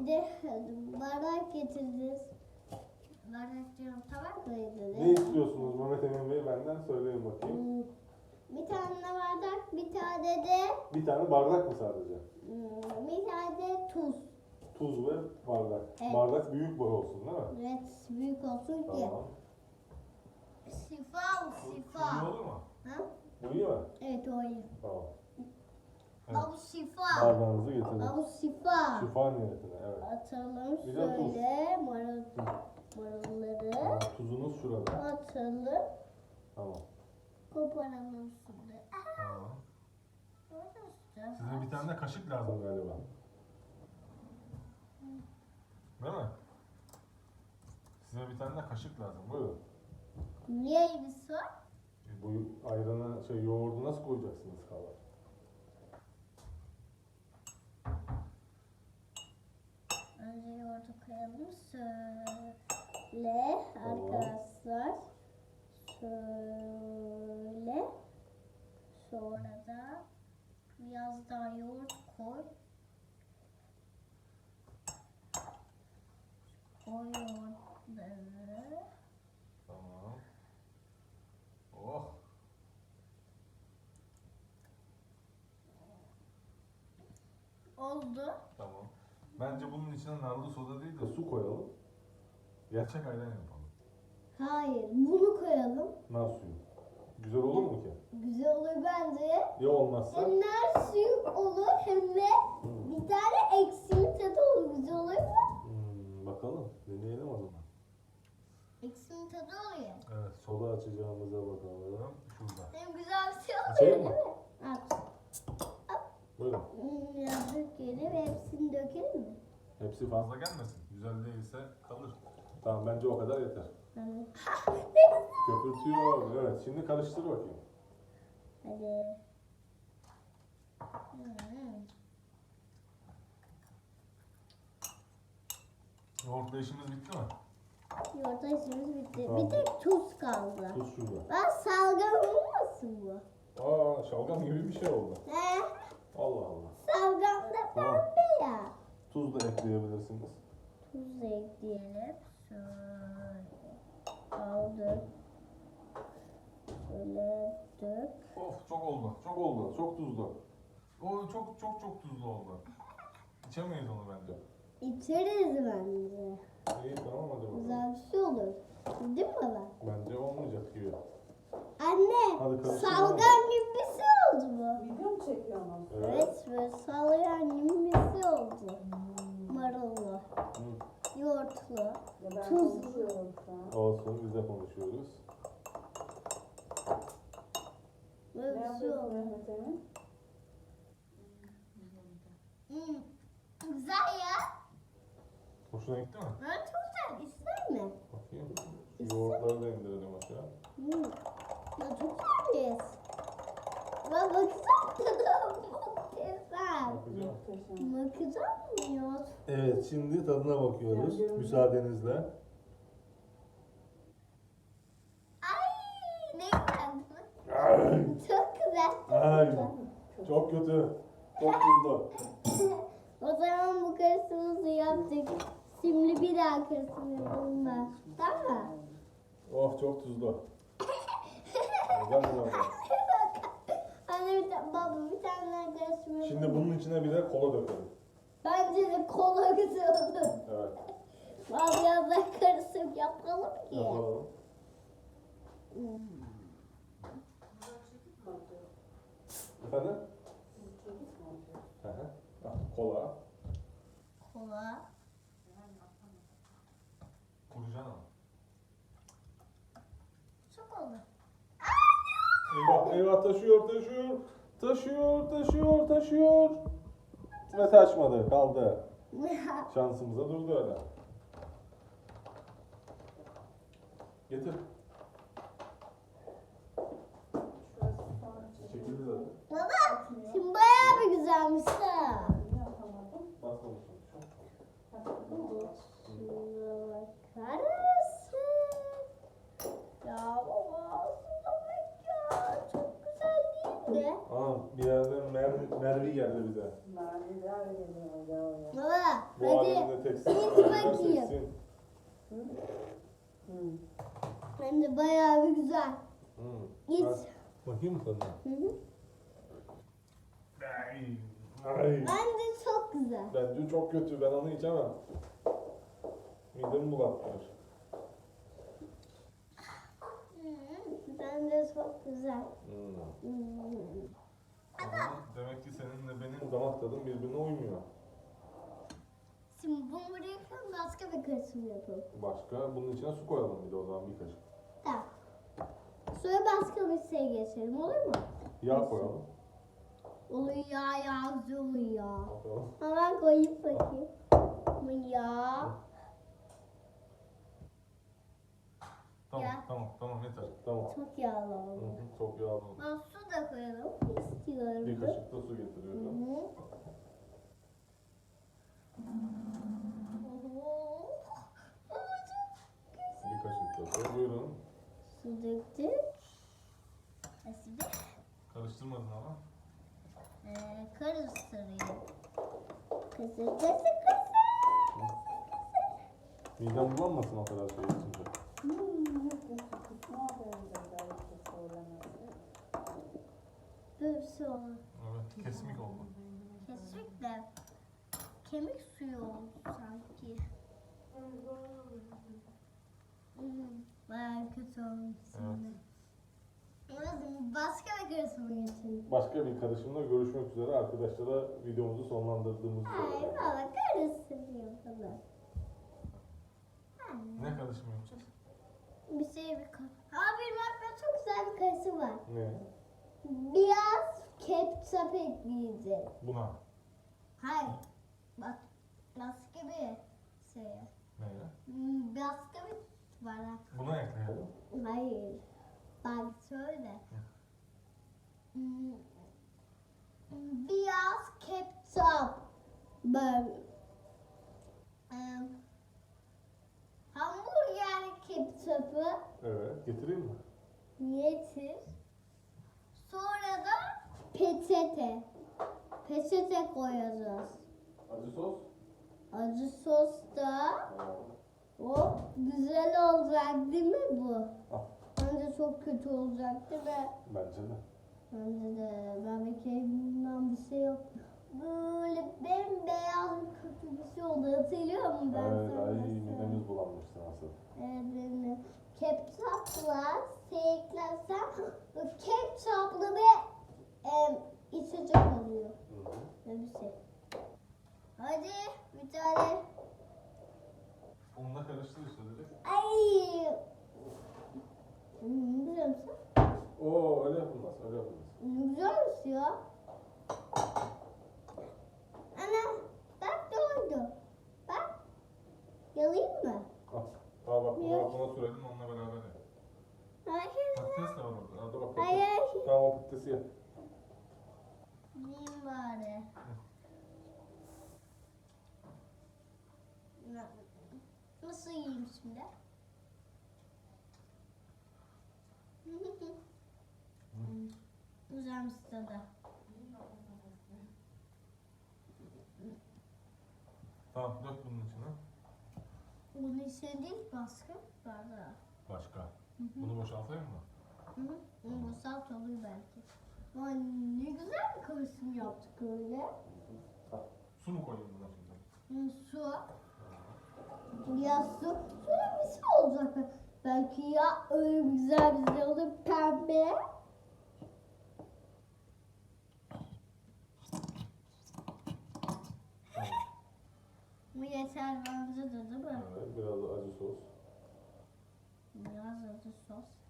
Bir de bardak getireceğiz. Bardak diyorum tabak mıydı? Ne istiyorsunuz Mehmet Emin Bey benden söyleyin bakayım. Hmm, Bir tane bardak, bir tane de Bir tane bardak mı sadece? hmm, bir tane de tuz. Tuz ve bardak. Evet. Bardak büyük boy olsun değil mi? Evet, büyük olsun ki. Tamam. Şifa, şifa. olur mu? Ha? İyi mi? Evet, o iyi. Tamam. Evet. Abu şifa. Bardağınızı getirin. Abu şifa. Şifa niyetine evet. Atalım Bir de tuz. şöyle marul, marulları. Tamam, tuzunuz şurada. Atalım. Tamam. Koparalım şimdi. tamam. Orada Size bir tane de kaşık lazım galiba. Değil mi? Size bir tane de kaşık lazım. Buyurun. Niye ilgisi var? E, Bu ayranı, şey yoğurdu nasıl koyacaksınız kaba? Yoğurdu koyalım. Şöyle arkadaşlar. Şöyle. Sonra da biraz daha yoğurt koy. Koy yoğurtları. Tamam. Oh. Oldu. Tamam. Bence bunun içine narlı soda değil de su koyalım. Gerçek ayran yapalım. Hayır, bunu koyalım. Nar suyu. Güzel olur mu ki? Güzel olur bence. Ya olmazsa? Hem nar suyu olur hem de Hmm. bir tane eksinin tadı olur. Güzel olur mu? Hmm, bakalım. Deneyelim o zaman. Eksinin tadı oluyor. Evet, soda açacağımıza bakalım. Şurada. Hem güzel bir şey oluyor Açayım değil mi? At. Buyurun. Biraz dökelim. Hepsini dökelim mi? Hepsi fazla gelmesin. Güzel değilse kalır. Tamam bence o kadar yeter. Evet. Köpürtüyor. Evet, şimdi karıştır bakayım. Hadi. Hmm. Yoğurtla işimiz bitti mi? Yoğurta işimiz bitti. Tamam. Bir tek tuz kaldı. Tuz şurada. Ben salgam olmasın bu? Aa, şalgam gibi bir şey oldu. Ne? Allah Allah. Salgam da Tamam. pembe ya. Tuz da ekleyebilirsiniz. Tuz da ekleyelim. Şöyle. Aldık. Şöyle dök. Of çok oldu. Çok oldu. Çok tuzlu. O çok çok çok tuzlu oldu. İçemeyiz onu bence. İçeriz bence. İyi tamam hadi bakalım. Güzel bir şey olur. Değil mi baba? Bence olmayacak gibi. Anne, Hadi karıştır salgam gibi bir şey oldu bu. Video mu çekiyorsunuz? Evet, böyle gibi bir şey oldu. Marullu, Hı. yoğurtlu. Ya ben Tuz. konuşuyorum şu an. Olsun biz de konuşuyoruz. Böyle Ne bir şey yapıyorsun oldu. Mehmet Emin? Hmm, Güzel ya. Hoşuna gitti mi? Ben çok güzel. İster mi? Bakayım. Yoğurtları da indirelim aşağı. Hmm. Evet şimdi tadına bakıyoruz. Müsaadenizle. Ay ne güzel. Çok güzel. Çok Ay. güzel. çok kötü. Çok tuzlu. O zaman bu karışımımızı yaptık. Şimdi bir daha karışım yapalım ben. Tamam mı? Oh çok tuzlu. Güzel Anne bir tane, baba bir tane daha karışım yapalım. Şimdi bunun içine bir de kola dökelim. Bence de kola güzel olur. Evet. Baba biraz daha karışım yapalım ki. Yapalım. Hmm. Efendim? Hı hı. Ah, Kola. Kola. Kuracaksın ama. Çok oldu. Eyvah eyvah taşıyor taşıyor. Taşıyor taşıyor taşıyor. Ve taşmadı kaldı. Şansımıza durdu öyle. Getir. Çekildi zaten. Baba şimdi bayağı bir güzelmiş ha. Yapamadım. Merve, geldi ediyorum ya. Baba Bu hadi. alemde teksin. Alemde bakayım. teksin. Hı. Hem de bayağı bir güzel. Hmm. Git. Bak- Bakayım mı tadına? Hı hı. Ay. Ay. Bence çok güzel. Bence çok kötü. Ben onu içemem. Midemi. Hmm, Bence çok güzel. Hmm. Hmm. Ama demek ki seninle benim damak tadım birbirine uymuyor. Şimdi bunu bırakalım başka bir karışım yapalım. Başka bunun içine su koyalım bir de o zaman bir kaşık. Tamam. Sonra başka bir şey geçelim olur mu? Yağ koyalım. Oluyor ya ya güzel oluyor. Bakalım. Hemen koyayım bakayım. Bu ya. Tamam Ya. tamam tamam yeter. Tamam. Çok yağlı Hı oldu. hı, çok yağlı oldu. Ben su da koyalım istiyorum. Bir kaşık da su Hı getiriyorum. hı. Çok Bir kaşık da su. Buyurun. Su döktük. Şimdi Karıştırmadın ama. e, karıştırayım. Kısır kısır kısır. Midem bulanmasın o kadar şey içince. Hmm, yok, yok, yok. Ne yapayım da belki söylemesi. Böyle bir şey olur. Evet kesmik oldu. Kesinlikle kemik suyu oldu sanki. Hmm, bayağı kötü olmuş şimdi. Evet. Başka bir geçelim. Başka bir karışımda görüşmek üzere arkadaşlara videomuzu sonlandırdığımız Ay üzere. baba karıştırıyor falan. Ne karışım yapacağız? Bir şey bir kar... Aa benim aklımda çok güzel bir karışım var. Ne? Biraz ketçap ekleyeceğiz. Buna. Hayır. Bak başka bir şey. Neyle? Hmm, Başka bir var. Buna ekleyelim. Hayır. Bak şöyle. Hmm, Biraz ketçap. Böyle. Em, Hamburger ketçapı Evet. Getireyim mi? getir. Sonra da peçete. Peçete koyacağız. Acı sos. Acı sos da o güzel olacak değil mi bu? Ah, Bence çok kötü olacaktı ve bence de. bence de ben bir kere bundan bir şey yok. Böyle bembeyaz kötü bir şey oldu. Hatırlıyor musun ben Evet, sana ay nasıl? midemiz bulanmıştı nasıl. Evet benim. Ketçapla eklersem bu ketçaplı bir em, içecek oluyor. Hı hı. Ne bir şey. Hadi bir tane. Onunla karıştır işte dedik. Ay. Hmm, biliyor musun? Oo öyle yapılmaz, öyle yapılmaz. Güzelmiş ya. Ana bak ne oldu? Bak. Yalayayım mı? Al. Al bak buna, buna sürelim onunla beraber. Patates de var orada. Hadi bak Hayır. patates. Tamam o patatesi ye. Yiyeyim bari. Na- Nasıl yiyeyim şimdi? Güzelmiş tadı. Tamam dök bunun içine. Bunun içine değil başka bardağı. Başka. Bunu boşaltayım mı? Hı oluyor belki. Vay ne güzel bir karışım yaptık öyle. Su mu koyayım buna şimdi? Hı, su. Ya su. Şöyle bir şey olacak. Belki ya öyle güzel güzel olur pembe. Bu yeter bence de değil mi? Evet biraz da acı sos. Biraz acı sos.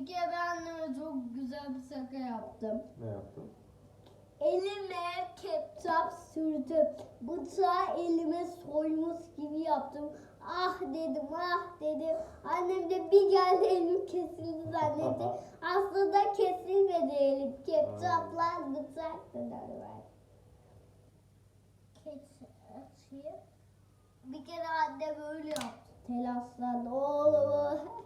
Bir kere ben çok güzel bir şaka yaptım. Ne yaptın? Elime ketçap sürdüm. Bıçağı elime soymuş gibi yaptım. Ah dedim ah dedim. Annem de bir geldi elim kesildi zannetti. Aslında kesilmedi elim. Ketçapla bıçak kadar var. Ketçap. Bir kere anne böyle yaptı. Telaşlandı. Oğlum.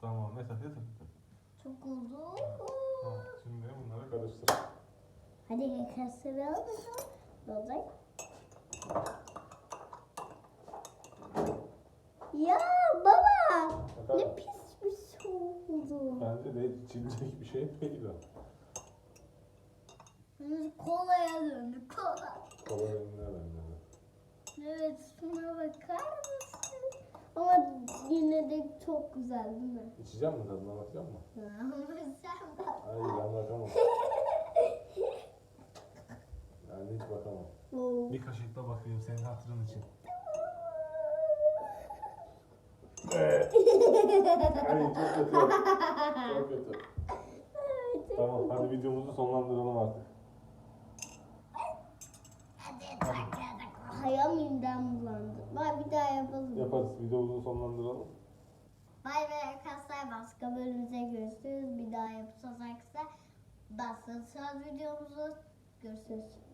Tamam mesafeyi tuttu. Çok oldu. Tamam, şimdi bunları karıştır. Hadi karıştıralım. Ne olacak? Ya baba Efendim? ne pis bir şey oldu. Bence de içilecek bir şey değil o. Kolaya döndü kola. Kola önüne bende de. Evet şuna bakar mısın? Çok güzel değil mi? İçeceğim mi tadına bakacak mı? Ama sen bak. Hayır ben bakamam. Yani hiç bakamam. Oo. Bir kaşıkla bakayım senin hatırın için. Ay çok kötü. Çok kötü. Tamam hadi videomuzu sonlandıralım artık. Hayal midem bulandı. Bak bir daha yapalım. Yaparız. Videomuzu sonlandıralım. Bay bay arkadaşlar başka bölümümüze görüşürüz. Bir daha yapacağız arkadaşlar. Basın videomuzu görüşürüz.